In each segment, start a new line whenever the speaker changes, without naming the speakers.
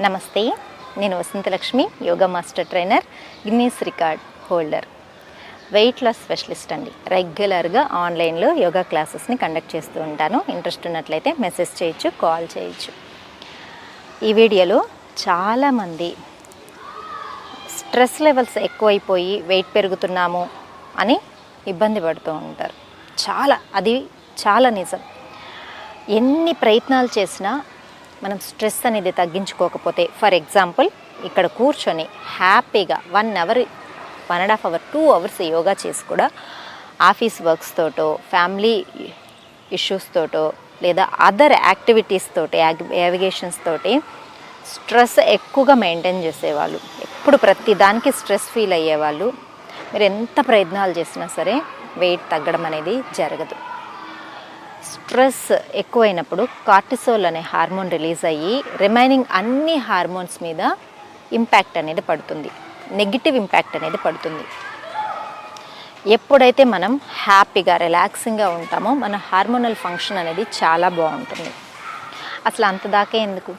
నమస్తే నేను Vasanthalakshmi yoga master trainer Guinness record holder. Weight loss specialist అండి. రెగ్యులర్గా ఆన్లైన్లో యోగా క్లాసెస్ని కండక్ట్ చేస్తూ ఉంటాను. ఇంట్రెస్ట్ ఉన్నట్లయితే మెసేజ్ చేయొచ్చు కాల్ చేయొచ్చు. ఈ వీడియోలో చాలామంది స్ట్రెస్ లెవెల్స్ ఎక్కువైపోయి వెయిట్ పెరుగుతున్నాము అని ఇబ్బంది పడుతూ ఉంటారు. చాలా అది చాలా నిజం. ఎన్ని ప్రయత్నాలు చేసినా మనం స్ట్రెస్ అనేది తగ్గించుకోకపోతే ఫర్ ఎగ్జాంపుల్ ఇక్కడ కూర్చొని హ్యాపీగా one hour one and half hour two hours yoga చేసి కూడా ఆఫీస్ వర్క్స్ తోటో ఫ్యామిలీ ఇష్యూస్ తోటో లేదా అదర్ యాక్టివిటీస్ తోటి యావిగేషన్స్ తోటి స్ట్రెస్ ఎక్కువగా మెయింటైన్ చేసేవాళ్ళు. ఎప్పుడు ప్రతి దానికి స్ట్రెస్ ఫీల్ అయ్యేవాళ్ళు. మీరు ఎంత ప్రయత్నాలు చేసినా సరే వెయిట్ తగ్గడం అనేది జరగదు. స్ట్రెస్ ఎక్కువైనప్పుడు కార్టిసోల్ అనే హార్మోన్ రిలీజ్ అయ్యి రిమైనింగ్ అన్ని హార్మోన్స్ మీద ఇంపాక్ట్ అనేది పడుతుంది. నెగిటివ్ ఇంపాక్ట్ అనేది పడుతుంది. ఎప్పుడైతే మనం హ్యాపీగా రిలాక్సింగ్గా ఉంటామో మన హార్మోనల్ ఫంక్షన్ అనేది చాలా బాగుంటుంది. అసలు అంత దాకా ఎందుకు?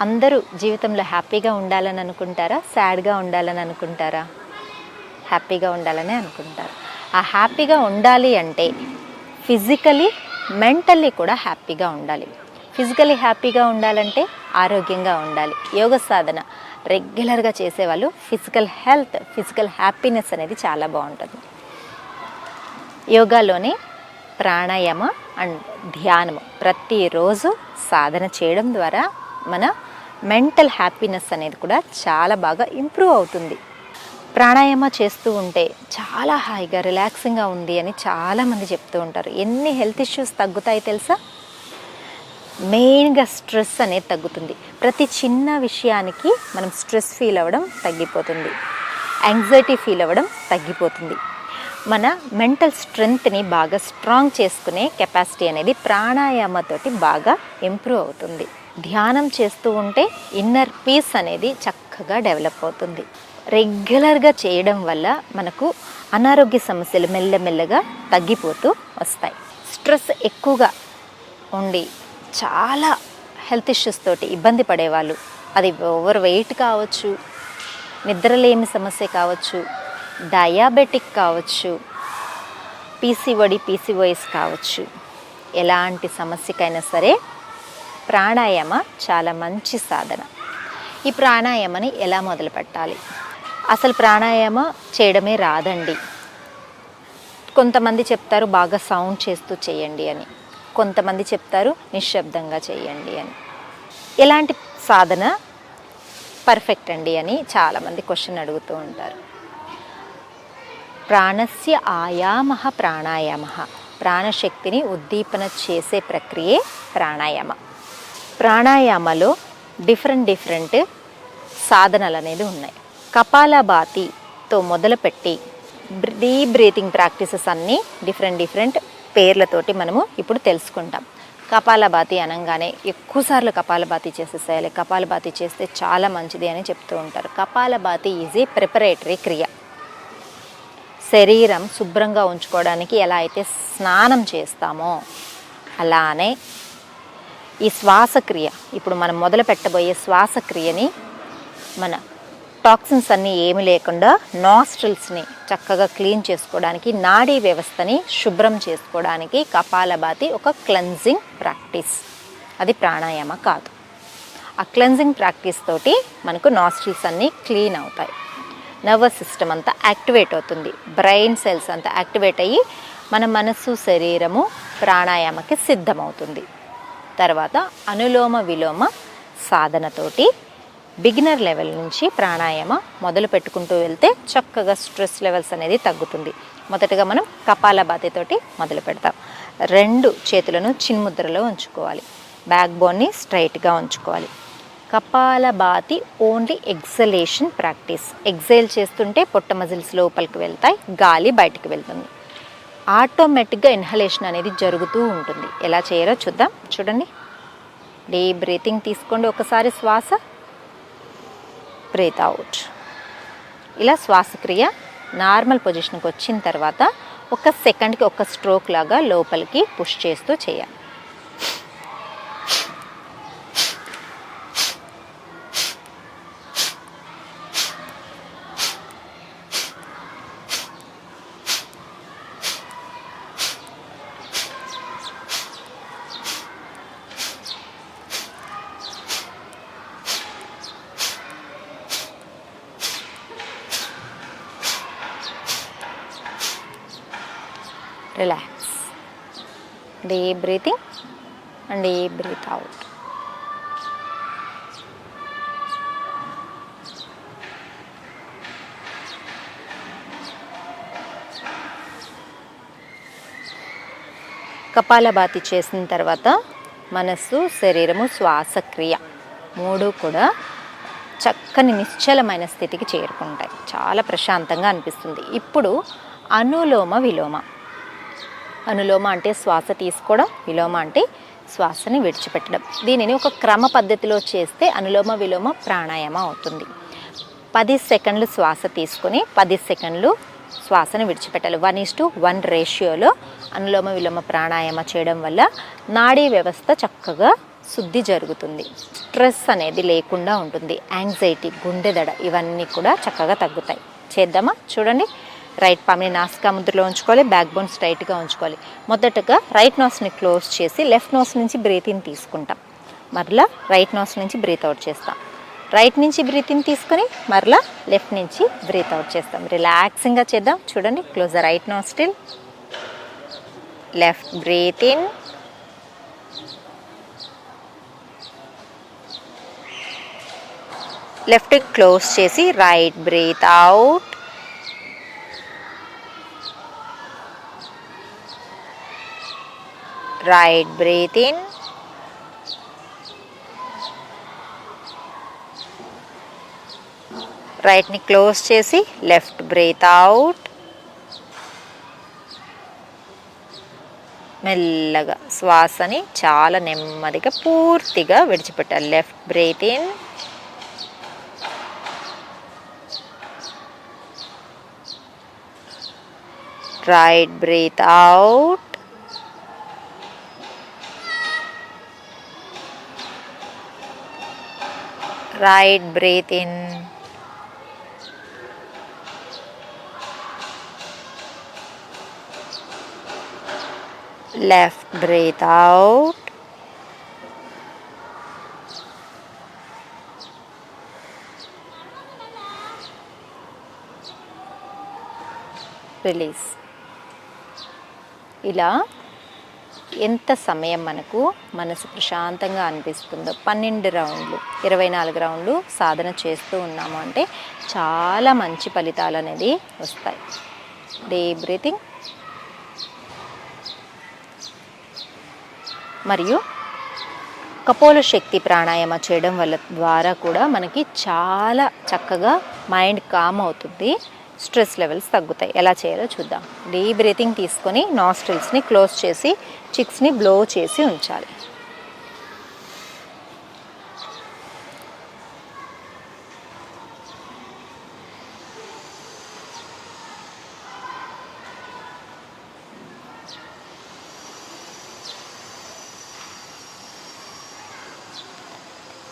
అందరూ జీవితంలో హ్యాపీగా ఉండాలని అనుకుంటారా? సాడ్గా ఉండాలని అనుకుంటారా? హ్యాపీగా ఉండాలని అనుకుంటారు. ఆ హ్యాపీగా ఉండాలి అంటే ఫిజికలీ మెంటల్లీ కూడా హ్యాపీగా ఉండాలి. ఫిజికలీ హ్యాపీగా ఉండాలంటే ఆరోగ్యంగా ఉండాలి. యోగ సాధన రెగ్యులర్గా చేసేవాళ్ళు ఫిజికల్ హెల్త్ ఫిజికల్ హ్యాపీనెస్ అనేది చాలా బాగుంటుంది. యోగాలోనే ప్రాణాయామ అండ్ ధ్యానము ప్రతిరోజు సాధన చేయడం ద్వారా మన మెంటల్ హ్యాపీనెస్ అనేది కూడా చాలా బాగా ఇంప్రూవ్ అవుతుంది. ప్రాణాయామ చేస్తూ ఉంటే చాలా హాయిగా రిలాక్సింగ్గా ఉంది అని చాలామంది చెప్తూ ఉంటారు. ఎన్ని హెల్త్ ఇష్యూస్ తగ్గుతాయి తెలుసా? మెయిన్గా స్ట్రెస్ అనేది తగ్గుతుంది. ప్రతి చిన్న విషయానికి మనం స్ట్రెస్ ఫీల్ అవ్వడం తగ్గిపోతుంది. యాంగ్జైటీ ఫీల్ అవ్వడం తగ్గిపోతుంది. మన మెంటల్ స్ట్రెంగ్త్ని బాగా స్ట్రాంగ్ చేసుకునే కెపాసిటీ అనేది ప్రాణాయామతోటి బాగా ఇంప్రూవ్ అవుతుంది. ధ్యానం చేస్తూ ఉంటే ఇన్నర్ పీస్ అనేది చక్కగా డెవలప్ అవుతుంది. రెగ్యులర్గా చేయడం వల్ల మనకు అనారోగ్య సమస్యలు మెల్లమెల్లగా తగ్గిపోతూ వస్తాయి. స్ట్రెస్ ఎక్కువగా ఉండి చాలా హెల్త్ ఇష్యూస్ తోటి ఇబ్బంది పడేవాళ్ళు. అది ఓవర్ వెయిట్ కావచ్చు నిద్రలేమి సమస్య కావచ్చు డయాబెటిక్ కావచ్చు పీసీఓడి పీసీఓఎస్ కావచ్చు. ఎలాంటి సమస్యకైనా సరే ప్రాణాయామ చాలా మంచి సాధన. ఈ ప్రాణాయామని ఎలా మొదలు పెట్టాలి అసలు ప్రాణాయామ చేయడమే రాదండి. కొంతమంది చెప్తారు బాగా సౌండ్ చేస్తూ చేయండి అని. కొంతమంది చెప్తారు నిశ్శబ్దంగా చేయండి అని. ఎలాంటి సాధన పర్ఫెక్ట్ అండి అని చాలామంది క్వశ్చన్ అడుగుతూ ఉంటారు. ప్రాణస్య ఆయామ ప్రాణాయామ. ప్రాణశక్తిని ఉద్దీపన చేసే ప్రక్రియే ప్రాణాయామ. ప్రాణాయామలో డిఫరెంట్ డిఫరెంట్ సాధనలు అనేది ఉన్నాయి. కపాలభాతితో మొదలుపెట్టి డీప్ బ్రీతింగ్ ప్రాక్టీసెస్ అన్నీ డిఫరెంట్ డిఫరెంట్ పేర్లతోటి మనము ఇప్పుడు తెలుసుకుంటాం. కపాలభాతి అనగానే ఎక్కువసార్లు కపాలభాతి చేసేసేయాలి. కపాలభాతి చేస్తే చాలా మంచిది అని చెప్తూ ఉంటారు. కపాలభాతి ఈజ్ ఏ ప్రిపరేటరీ క్రియ. శరీరం శుభ్రంగా ఉంచుకోవడానికి ఎలా అయితే స్నానం చేస్తామో అలానే ఈ శ్వాసక్రియ ఇప్పుడు మనం మొదలు పెట్టబోయే శ్వాసక్రియని మన టాక్సిన్స్ అన్నీ ఏమి లేకుండా నాస్ట్రిల్స్ని చక్కగా క్లీన్ చేసుకోవడానికి నాడీ వ్యవస్థని శుభ్రం చేసుకోవడానికి కపాలభాతి ఒక క్లెన్జింగ్ ప్రాక్టీస్ అది ప్రాణాయామ కాదు. ఆ క్లెన్జింగ్ ప్రాక్టీస్ తోటి మనకు నాస్ట్రిల్స్ అన్నీ క్లీన్ అవుతాయి. నర్వస్ సిస్టమ్ అంతా యాక్టివేట్ అవుతుంది. బ్రెయిన్ సెల్స్ అంతా యాక్టివేట్ అయ్యి మన మనస్సు శరీరము ప్రాణాయామకి సిద్ధమవుతుంది. తర్వాత అనులోమ విలోమ సాధనతోటి బిగినర్ లెవెల్ నుంచి ప్రాణాయామ మొదలు పెట్టుకుంటూ వెళ్తే చక్కగా స్ట్రెస్ లెవెల్స్ అనేది తగ్గుతుంది. మొదటగా మనం కపాలభాతితోటి మొదలు పెడతాం. రెండు చేతులను చిన్ముద్రలో ఉంచుకోవాలి. బ్యాక్ బోన్ని స్ట్రైట్గా ఉంచుకోవాలి. Kapalbhati only exhalation practice exhale చేస్తుంటే పొట్ట మజిల్స్ లోపలికి వెళ్తాయి గాలి బయటకు వెళ్తుంది. ఆటోమేటిక్గా ఇన్హలేషన్ అనేది జరుగుతూ ఉంటుంది. ఎలా చేయాలో చూద్దాం. చూడండి. డీప్ బ్రీతింగ్ తీసుకోండి. ఒకసారి శ్వాస. Breathe out. ఇలా శ్వాసక్రియ నార్మల్ పొజిషన్కి వచ్చిన తర్వాత ఒక సెకండ్కి ఒక స్ట్రోక్ లాగా లోపలికి పుష్ చేస్తూ చేయాలి. Relax deep breathing and deep breathe out kapalbhati చేసిన తర్వాత మనస్సు శరీరము శ్వాసక్రియ మూడు కూడా చక్కని నిశ్చలమైన స్థితికి చేరుకుంటాయి. చాలా ప్రశాంతంగా అనిపిస్తుంది. ఇప్పుడు అనులోమ విలోమ. అనులోమ అంటే శ్వాస తీసుకోవడం విలోమ అంటే శ్వాసని విడిచిపెట్టడం. దీనిని ఒక క్రమ పద్ధతిలో చేస్తే అనులోమ విలోమ ప్రాణాయామ అవుతుంది. పది సెకండ్లు శ్వాస తీసుకొని పది సెకండ్లు శ్వాసను విడిచిపెట్టాలి. వన్ ఈస్ టు వన్ రేషియోలో అనులోమ విలోమ ప్రాణాయామ చేయడం వల్ల నాడీ వ్యవస్థ చక్కగా శుద్ధి జరుగుతుంది. స్ట్రెస్ అనేది లేకుండా ఉంటుంది. యాంగ్జైటీ గుండెదడ ఇవన్నీ కూడా చక్కగా తగ్గుతాయి. చేద్దామా? చూడండి. రైట్ పామ్ని నాసికా ముద్రలో ఉంచుకోవాలి బ్యాక్ బోన్ స్ట్రైట్గా ఉంచుకోవాలి. మొదటగా రైట్ నోస్ని క్లోజ్ చేసి లెఫ్ట్ నోస్ నుంచి బ్రీతింగ్ తీసుకుంటాం. మరలా రైట్ నోస్ నుంచి బ్రీత్ అవుట్ చేస్తాం. రైట్ నుంచి బ్రీతింగ్ తీసుకొని మరలా లెఫ్ట్ నుంచి బ్రీత్ అవుట్ చేస్తాం. రిలాక్సింగ్గా చేద్దాం. చూడండి close the right nostril left breathe in. Left close చేసి right breathe out. Right breathe in రైట్ని క్లోజ్ చేసి లెఫ్ట్ బ్రీత్ అవుట్ మెల్లగా శ్వాసని చాలా నెమ్మదిగా పూర్తిగా విడిచిపెట్టాలి. Left breathe in right breathe out right breath in left breath out release ఇలా ఎంత సమయం మనకు మనసు ప్రశాంతంగా అనిపిస్తుందో. పన్నెండు రౌండ్లు ఇరవై నాలుగు రౌండ్లు సాధన చేస్తూ ఉన్నాము అంటే చాలా మంచి ఫలితాలు అనేది వస్తాయి. Deep breathing. మరియు కపోల శక్తి ప్రాణాయామ చేయడం వల్ల ద్వారా కూడా మనకి చాలా చక్కగా మైండ్ కామ్ అవుతుంది. స్ట్రెస్ లెవెల్స్ తగ్గుతాయి. ఎలా చేయాలో చూద్దాం. డీప్ బ్రీతింగ్ తీసుకొని నాస్ట్రిల్స్ని క్లోజ్ చేసి చిక్స్ని బ్లో చేసి ఉంచాలి.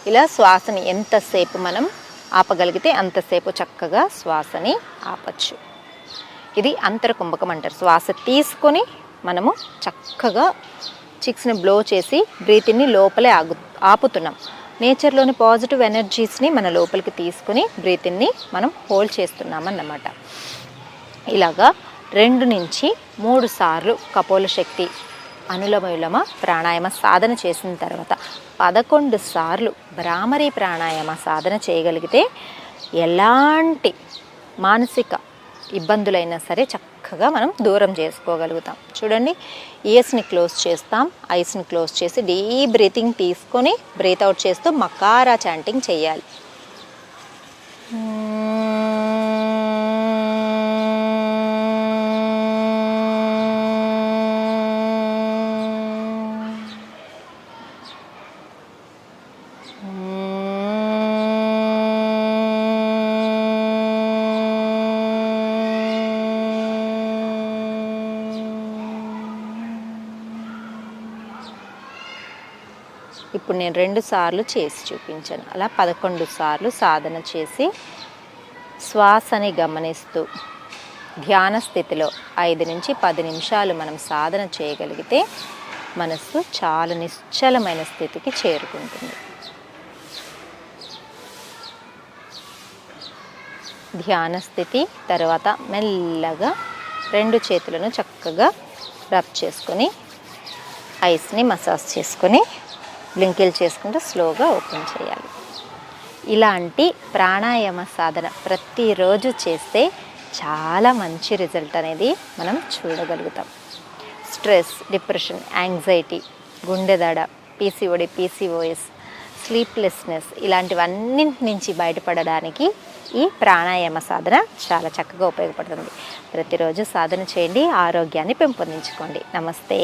ఇలా శ్వాసని ఎంతసేపు మనం ఆపగలిగితే అంతసేపు చక్కగా శ్వాసని ఆపచ్చు. ఇది అంతర కుంభకం అంటారు. శ్వాస తీసుకొని మనము చక్కగా చిక్స్ని బ్లో చేసి బ్రీతింగ్ని లోపలే ఆగు ఆపుతున్నాం. నేచర్లోని పాజిటివ్ ఎనర్జీస్ని మన లోపలికి తీసుకుని బ్రీతింగ్ని మనం హోల్డ్ చేస్తున్నామన్నమాట. ఇలాగా రెండు నుంచి మూడు సార్లు కపోల శక్తి అనులమయులమ ప్రాణాయామ సాధన చేసిన తర్వాత పదకొండు సార్లు భ్రామరీ ప్రాణాయామ సాధన చేయగలిగితే ఎలాంటి మానసిక ఇబ్బందులైనా సరే చక్కగా మనం దూరం చేసుకోగలుగుతాం. చూడండి ఇయర్స్ని క్లోజ్ చేస్తాం ఐస్ని క్లోజ్ చేసి డీప్ బ్రీతింగ్ తీసుకొని బ్రీత్ అవుట్ చేస్తూ మకారా చాంటింగ్ చేయాలి. ఇప్పుడు నేను రెండు సార్లు చేసి చూపించాను. అలా పదకొండు సార్లు సాధన చేసి శ్వాసని గమనిస్తూ ధ్యాన స్థితిలో ఐదు నుంచి పది నిమిషాలు మనం సాధన చేయగలిగితే మనస్సు చాలా నిశ్చలమైన స్థితికి చేరుకుంటుంది. ధ్యాన స్థితి తర్వాత మెల్లగా రెండు చేతులను చక్కగా రబ్ చేసుకొని ఐస్ని మసాజ్ చేసుకొని బ్లింకిల్ చేసుకుంటూ స్లోగా ఓపెన్ చేయాలి. ఇలాంటి ప్రాణాయామ సాధన ప్రతిరోజు చేస్తే చాలా మంచి రిజల్ట్ అనేది మనం చూడగలుగుతాం. స్ట్రెస్ డిప్రెషన్ యాంగ్జైటీ గుండెదడ పీసీఓడి పీసీఓఎస్ స్లీప్లెస్నెస్ ఇలాంటివన్నింటి నుంచి బయటపడడానికి ఈ ప్రాణాయామ సాధన చాలా చక్కగా ఉపయోగపడుతుంది. ప్రతిరోజు సాధన చేయండి ఆరోగ్యాన్ని పెంపొందించుకోండి. నమస్తే.